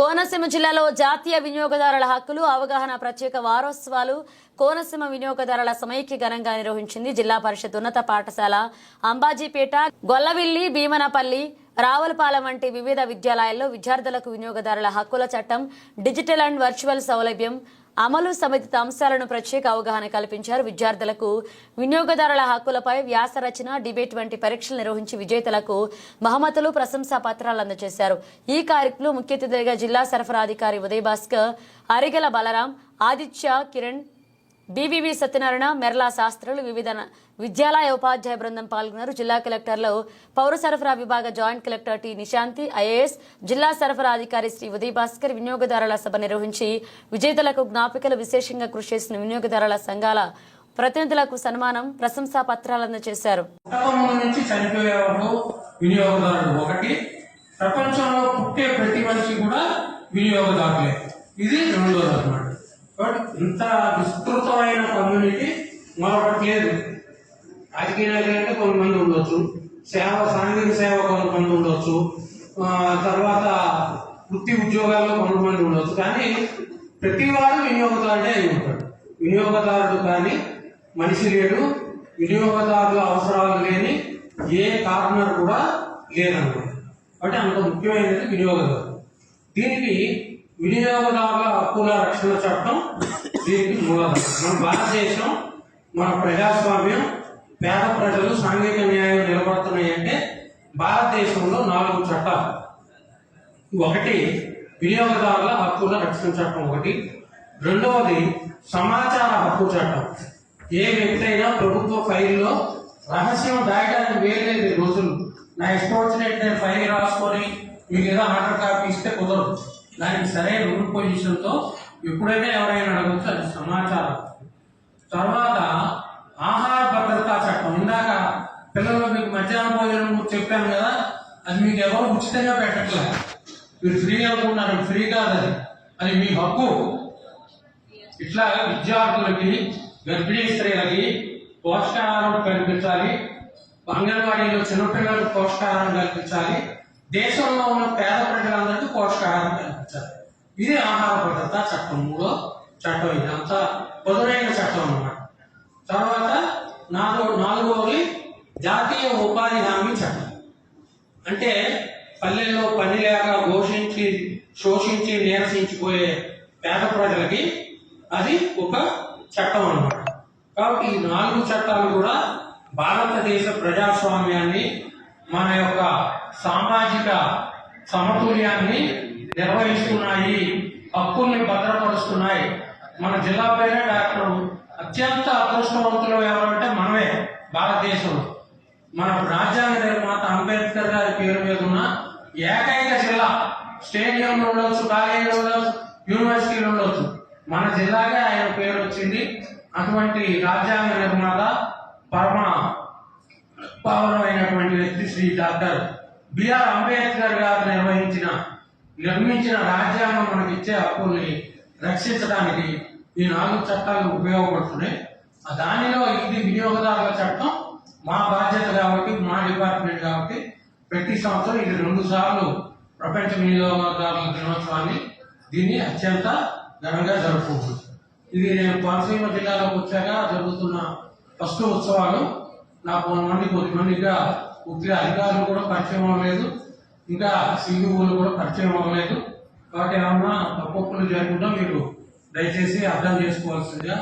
కోనసీమ జిల్లాలో జాతీయ వినియోగదారుల హక్కులు అవగాహన ప్రత్యేక వారోత్సవాలు కోనసీమ వినియోగదారుల సమైక్య ఘనంగా నిర్వహించింది జిల్లా పరిషత్ ఉన్నత పాఠశాల అంబాజీపేట గొల్లవిల్లి భీమనపల్లి రావులపాలెం వంటి వివిధ విద్యాలయాల్లో విద్యార్థులకు వినియోగదారుల హక్కుల చట్టం డిజిటల్ అండ్ వర్చువల్ సౌలభ్యం అమలు సంబంధిత అంశాలను ప్రత్యేక అవగాహన కల్పించారు. విద్యార్థులకు వినియోగదారుల హక్కులపై వ్యాస రచన డిబేట్ వంటి పరీక్షలు నిర్వహించి విజేతలకు బహుమతులు ప్రశంసా పత్రాలు అందజేశారు. ఈ కార్యక్రమంలో ముఖ్య అతిథిగా జిల్లా సరఫరా అధికారి ఉదయ్ భాస్కర్ అరిగల బలరాం ఆదిత్య కిరణ్ బీవీవీ సత్యనారాయణ మెర్లా శాస్త్రులు వివిధ విద్యాలయ ఉపాధ్యాయ బృందం పాల్గొన్నారు. జిల్లా కలెక్టర్లు పౌర సరఫరా విభాగ joint collector T Nishanthi IAS జిల్లా సరఫరా అధికారి శ్రీ ఉదయ్ భాస్కర్ వినియోగదారుల సభ నిర్వహించి విజేతలకు జ్ఞాపికలు విశేషంగా కృషి చేసిన వినియోగదారుల సంఘాల ప్రతినిధులకు సన్మానం ప్రశంసా పత్రాలు అందజేశారు. ఒకటి. ప్రపంచంలో పుట్టే ప్రతి మనిషి కూడా వినియోగదారులే. ఇది రెండోది అనమాట ఇంత విస్తృతమైన కమ్యూనిటీ మరొకటి లేదు. రాజకీయ నాయకులు అంటే కొంతమంది ఉండొచ్చు. సేవ సాంఘిక సేవ కొంతమంది ఉండొచ్చు. తర్వాత వృత్తి ఉద్యోగాల్లో కొంతమంది ఉండొచ్చు. కానీ ప్రతివాడు వినియోగదారుడే అయి ఉంటాడు. వినియోగదారుడు కానీ మనిషి లేడు. వినియోగదారుల అవసరాలు లేని ఏ కార్నర్ కూడా లేదన్నమాట కాబట్టి అంత ముఖ్యమైనది వినియోగదారు దీనికి వినియోగదారుల హక్కుల రక్షణ చట్టం దీనికి మూలాధారం మన భారతదేశం మన ప్రజాస్వామ్యం పేద ప్రజలు సాంఘిక న్యాయం నిలబడుతున్నాయి అంటే భారతదేశంలో నాలుగు చట్టాలు. ఒకటి వినియోగదారుల హక్కుల రక్షణ చట్టం ఒకటి. రెండవది సమాచార హక్కు చట్టం. ఏ వ్యక్తి అయినా ప్రభుత్వ ఫైల్లో రహస్యం దాయడానికి వేయలేదు రోజులు. నా ఇష్టం వచ్చినట్టు నేను ఫైల్ రాసుకొని మీకు ఏదో ఆర్డర్ కాపీ ఇస్తే కుదరదు. దానికి సరైన రూల్ పొజిషన్తో ఎప్పుడైనా ఎవరైనా అడగచ్చు అది సమాచారం. తర్వాత ఆహార భద్రతా చట్టం. ఇందాక పిల్లలు మీకు మధ్యాహ్నం భోజనం చెప్పాను కదా అది మీకు ఎవరు ఉచితంగా పెట్టట్లేదు మీరు ఫ్రీ అనుకున్నారు ఫ్రీ కాదు అది. అది మీ హక్కు. ఇట్లా విద్యార్థులకి గర్భిణీ స్త్రీలకి పోషకాహారం కల్పించాలి. అంగన్వాడీలో చిన్నపిల్లలకు పోషకాహారం కల్పించాలి. దేశంలో ఉన్న పేద ప్రజలందరికీ పోషకాహారం కల్పించాలి. ఇది ఆహార భద్రత చట్టం మూడో చట్టం ఇదంతా అంతా చట్టం అన్నమాట. తర్వాత నాలుగో నాలుగోది జాతీయ ఉపాధి హామీ చట్టం. అంటే పల్లెల్లో పని లేక ఘోషించి శోషించి నీరసించిపోయే పేద ప్రజలకి అది ఒక చట్టం అన్నమాట. కాబట్టి ఈ నాలుగు చట్టాలు కూడా భారతదేశ ప్రజాస్వామ్యాన్ని మన యొక్క సామాజిక సమతుల్యాన్ని నిర్వహిస్తున్నాయి. హక్కుల్ని భద్రపరుస్తున్నాయి. మన జిల్లా పేరే డాక్టర్ అత్యంత అదృష్టవంతులు ఎవరంటే మనమే భారతదేశంలో మన రాజ్యాంగ నిర్మాత అంబేద్కర్ గారి పేరు మీద ఉన్న ఏకైక జిల్లా. స్టేడియంలో ఉండొచ్చు కాలేజీలో ఉండొచ్చు యూనివర్సిటీలో ఉండొచ్చు. మన జిల్లాగా ఆయన పేరు వచ్చింది. అటువంటి రాజ్యాంగ నిర్మాత పరమ పావనమైనటువంటి వ్యక్తి శ్రీ డాక్టర్ బిఆర్ అంబేద్కర్ గారు నిర్వహించిన నిర్మించిన రాజ్యాంగం మనకి ఇచ్చే హక్కుల్ని రక్షించడానికి ఈ నాలుగు చట్టాలు ఉపయోగపడుతున్నాయి. దానిలో ఇది వినియోగదారుల చట్టం మా బాధ్యత కాబట్టి మా డిపార్ట్మెంట్ కాబట్టి ప్రతి సంవత్సరం ఇది రెండు సార్లు ప్రపంచ వినియోగదారుల దినోత్సవాన్ని దీన్ని అత్యంత ఘనంగా జరుపుకుంటుంది. ఇది నేను కోనసీమ జిల్లాలోకి వచ్చాక జరుగుతున్న ఫస్ట్ ఉత్సవాలు. నాకు కొంతమంది ఇంకా పూర్తిగా అధికారులు కూడా పరిచయం అవ్వలేదు. ఇంకా సీఈఓలు కూడా పరిచయం అవ్వలేదు. కాబట్టి ఏమన్నా తప్పులు జరగకుండా మీరు దయచేసి అర్థం చేసుకోవాల్సిందిగా